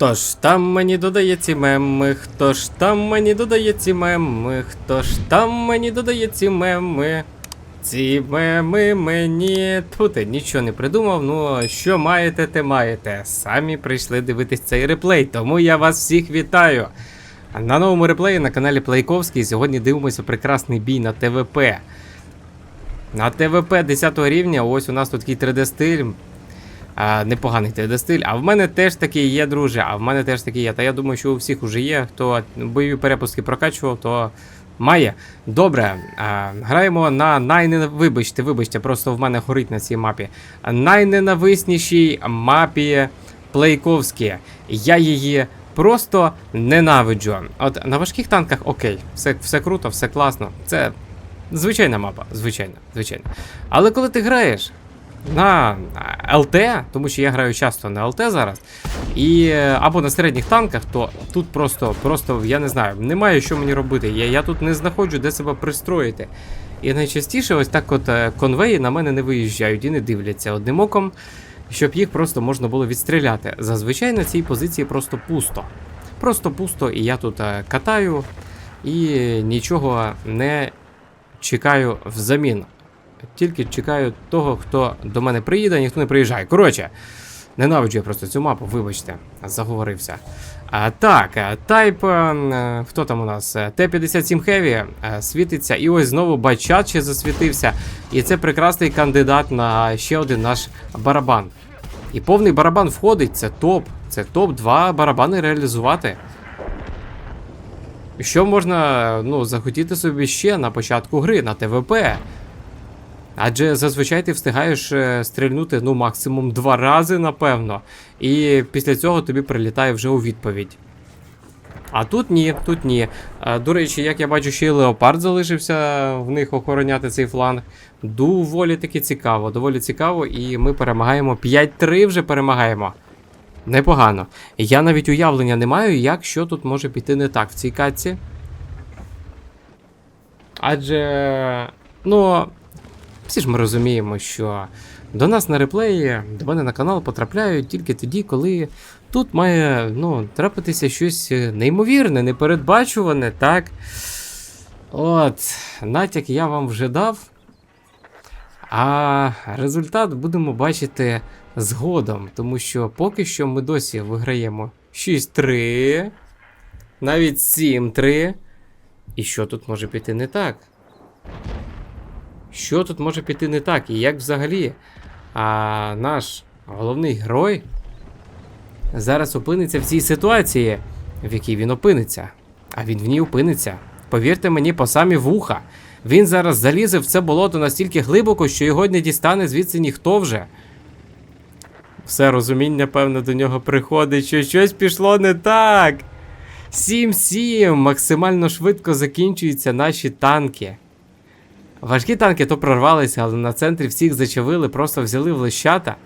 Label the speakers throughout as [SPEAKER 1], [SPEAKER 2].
[SPEAKER 1] Хто ж там мені додає ці меми? Хто ж там мені додає ці меми? Хто ж там мені додає ці меми? Ці меми мені. Тут нічого не придумав. Ну, що маєте, те маєте. Самі прийшли дивитись цей реплей, тому я вас всіх вітаю. На новому реплеї на каналі Плейковський сьогодні дивимося прекрасний бій на ТВП. На ТВП 10 рівня, ось у нас тут такий 3D-стиль. А, непоганий 3D-стиль. А в мене теж такий є, друже. А в мене теж такий є. Та я думаю, що у всіх уже є. Хто бойові перепуски прокачував, то має. Добре. А, граємо на найнена... Вибачте, вибачте, просто в мене горить на цій мапі. Найненависнішій мапі Плейковські. Я її. Просто ненавиджу. От на важких танках окей, все, все круто, все класно. Це звичайна мапа, звичайна, звичайна. Але коли ти граєш на ЛТ, тому що я граю часто на ЛТ зараз, і е, або на середніх танках, то тут просто, просто я не знаю, немає що мені робити. Я, я тут не знаходжу, де себе пристроїти. І найчастіше ось так от е, конвеї на мене не виїжджають і не дивляться одним оком, щоб їх просто можна було відстріляти. Зазвичай на цій позиції просто пусто. Просто пусто, і я тут е, катаю і нічого не чекаю взамін. Тільки чекаю того, хто до мене приїде, ніхто не приїжджає. Коротше, ненавиджу я просто цю мапу, вибачте, заговорився. А, так, е, Type, е, хто там у нас? Е, Т-57 Heavy е, світиться, і ось знову Бачат ще засвітився. І це прекрасний кандидат на ще один наш барабан. І повний барабан входить, це топ. Це топ-2 барабани реалізувати. Що можна ну, захотіти собі ще на початку гри на ТВП? Адже зазвичай ти встигаєш е, стрільнути ну, максимум два рази, напевно, і після цього тобі прилітає вже у відповідь. А тут ні, тут ні. До речі, як я бачу, ще й леопард залишився в них охороняти цей фланг. Доволі таки цікаво, доволі цікаво, і ми перемагаємо 5-3 вже перемагаємо. Непогано. Я навіть уявлення не маю, як що тут може піти не так в цій катці. Адже. Ну. Всі ж ми розуміємо, що до нас на реплеї, до мене на канал потрапляють тільки тоді, коли тут має ну, трапитися щось неймовірне, непередбачуване, так? От, натяк я вам вже дав. А результат будемо бачити згодом, тому що поки що ми досі виграємо 6-3, навіть 7-3. І що тут може піти не так? Що тут може піти не так? І як взагалі а, наш головний герой зараз опиниться в цій ситуації, в якій він опиниться. А він в ній опиниться. Повірте мені, по самі вуха. Він зараз залізе в це болото настільки глибоко, що його не дістане звідси ніхто вже. Все розуміння, певно, до нього приходить, що щось пішло не так. 7-7. Максимально швидко закінчуються наші танки. Важкі танки то прорвалися, але на центрі всіх зачавили, просто взяли в лищата.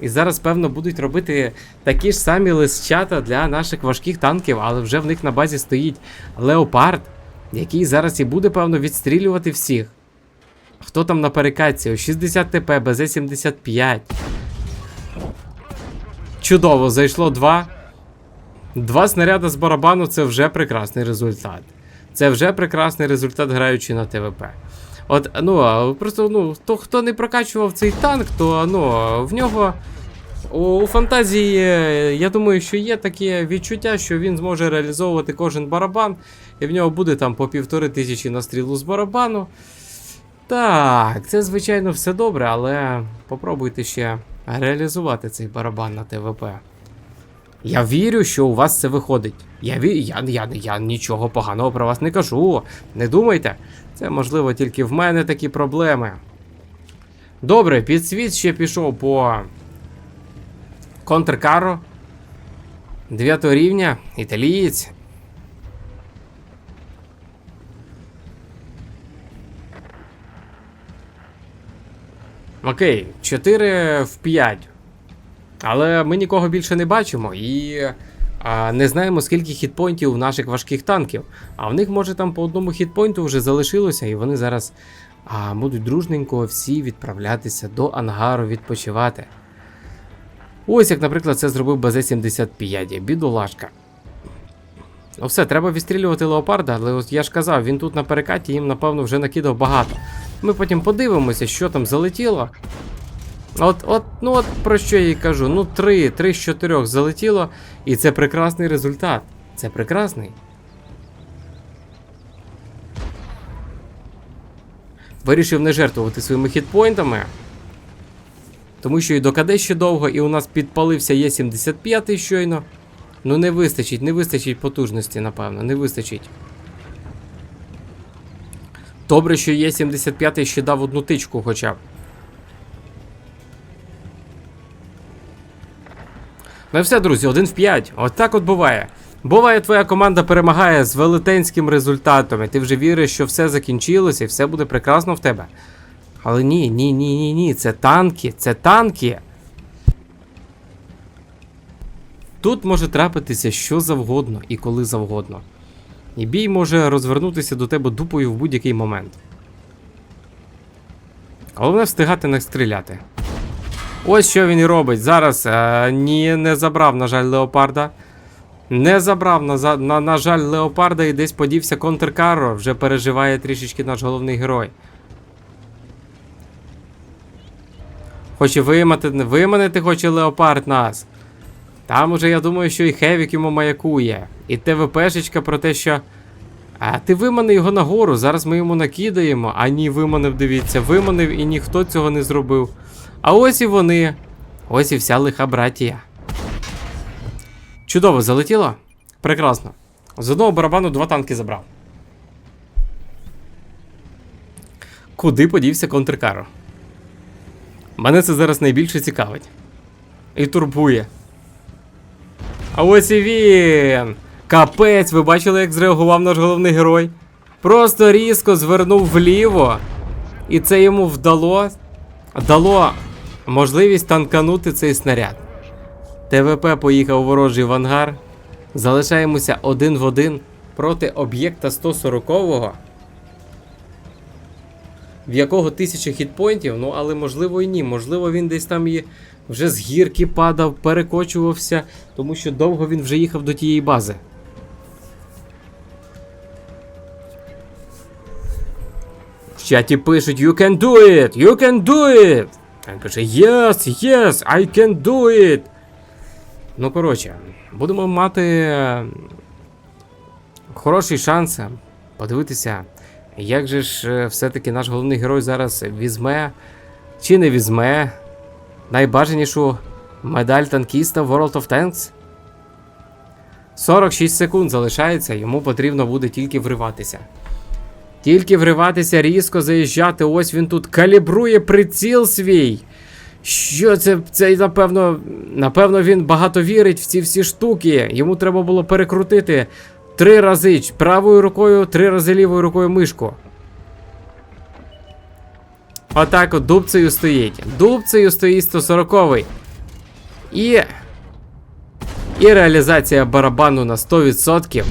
[SPEAKER 1] І зараз, певно, будуть робити такі ж самі лищата для наших важких танків, але вже в них на базі стоїть леопард, який зараз і буде, певно, відстрілювати всіх. Хто там на перекатці? О 60 ТП, БЗ-75. Чудово, зайшло два. Два снаряди з барабану це вже прекрасний результат. Це вже прекрасний результат, граючи на ТВП. От, ну, просто, ну, то, хто не прокачував цей танк, то ну, в нього у, фантазії, е, я думаю, що є таке відчуття, що він зможе реалізовувати кожен барабан, і в нього буде там по півтори тисячі на стрілу з барабану. Так, це, звичайно, все добре, але попробуйте ще реалізувати цей барабан на ТВП. Я вірю, що у вас це виходить. Я я, я, я нічого поганого про вас не кажу. Не думайте. Це можливо тільки в мене такі проблеми. Добре, підсвіт ще пішов по контркару. 9 рівня, італієць. Окей, 4 в 5. Але ми нікого більше не бачимо і а, не знаємо, скільки хітпойнтів у наших важких танків. А в них, може, там по одному хітпойнту вже залишилося, і вони зараз а, будуть дружненько всі відправлятися до ангару відпочивати. Ось як, наприклад, це зробив БЗ-75, бідолашка. Ну все, треба відстрілювати леопарда, але я ж казав, він тут на перекаті їм, напевно, вже накидав багато. Ми потім подивимося, що там залетіло. От, от, ну от про що я і кажу. Ну, 3, 3 з 4 залетіло, і це прекрасний результат. Це прекрасний. Вирішив не жертвувати своїми хітпойнтами. Тому що і до КД ще довго, і у нас підпалився Є75 щойно. Ну не вистачить, не вистачить потужності, напевно, не вистачить. Добре, що Є75 ще дав одну тичку хоча б. Ну і все, друзі, 1 в 5. От так от буває. Буває, твоя команда перемагає з велетенським результатом, і ти вже віриш, що все закінчилося і все буде прекрасно в тебе. Але ні, ні, ні, ні, ні. Це танки, це танки. Тут може трапитися що завгодно і коли завгодно. І бій може розвернутися до тебе дупою в будь-який момент. Головне встигати не стріляти. Ось що він і робить. Зараз е, ні, не забрав, на жаль, леопарда. Не забрав, на, на, на жаль, леопарда і десь подівся контркаро. Вже переживає трішечки наш головний герой. Хоче виманити хоче леопард нас. Там уже я думаю, що і Хевік йому маякує. І ТВПшечка про те, що. А ти вимани його нагору, зараз ми йому накидаємо. А ні, виманив, дивіться, виманив і ніхто цього не зробив. А ось і вони. Ось і вся лиха братія. Чудово, залетіло? Прекрасно. З одного барабану два танки забрав. Куди подівся контркаро? Мене це зараз найбільше цікавить. І турбує. А ось і він! Капець, ви бачили, як зреагував наш головний герой? Просто різко звернув вліво, і це йому вдало дало можливість танканути цей снаряд. ТВП поїхав ворожий в ангар. Залишаємося один в один проти об'єкта 140-го, в якого тисяча хітпойнтів, ну але можливо і ні. Можливо, він десь там і вже з гірки падав, перекочувався, тому що довго він вже їхав до тієї бази. В чаті пишуть You can do it! You can do it! Він каже Yes, yes, I can do it! Ну, коротше, будемо мати хороший шанс подивитися, як же ж е, все-таки наш головний герой зараз візьме чи не візьме найбажанішу медаль танкіста World of Tanks. 46 секунд залишається, йому потрібно буде тільки вриватися. Тільки вриватися, різко заїжджати. Ось він тут калібрує приціл свій. Що це? Це напевно, напевно, він багато вірить в ці всі штуки. Йому треба було перекрутити три рази правою рукою, три рази лівою рукою мишку. Отак от дубцею стоїть. Дубцею стоїть 140-й. І. І реалізація барабану на 100%.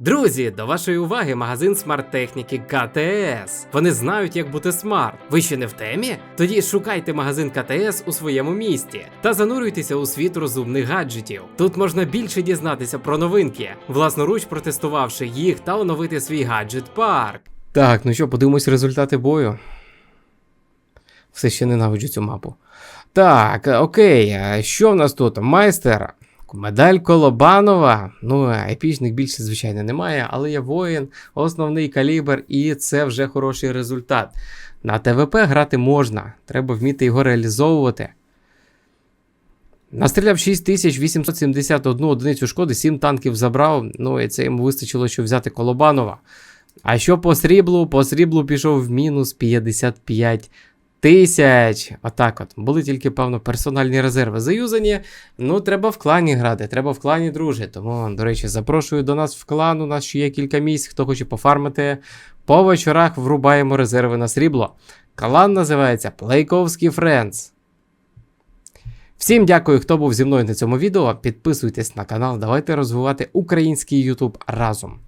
[SPEAKER 1] Друзі, до вашої уваги магазин смарт-техніки КТС. Вони знають, як бути смарт. Ви ще не в темі? Тоді шукайте магазин КТС у своєму місті та занурюйтеся у світ розумних гаджетів. Тут можна більше дізнатися про новинки, власноруч протестувавши їх та оновити свій гаджет парк. Так, ну що, подивимось результати бою. Все ще ненавиджу цю мапу. Так, окей, а що в нас тут? Майстер. Медаль Колобанова. Ну, епічних більше, звичайно, немає, але є воїн, основний калібр, і це вже хороший результат. На ТВП грати можна, треба вміти його реалізовувати. Настріляв 6871 одиницю шкоди, 7 танків забрав. Ну і це йому вистачило, щоб взяти Колобанова. А що по сріблу? По сріблу пішов в мінус 55 тисяч. Отак от. Були тільки, певно, персональні резерви заюзані. Ну, треба в клані грати, треба в клані дружи. Тому, до речі, запрошую до нас в клан. У нас ще є кілька місць, хто хоче пофармити. По вечорах врубаємо резерви на срібло. Клан називається Плейковські Friends. Всім дякую, хто був зі мною на цьому відео. Підписуйтесь на канал, давайте розвивати український YouTube разом.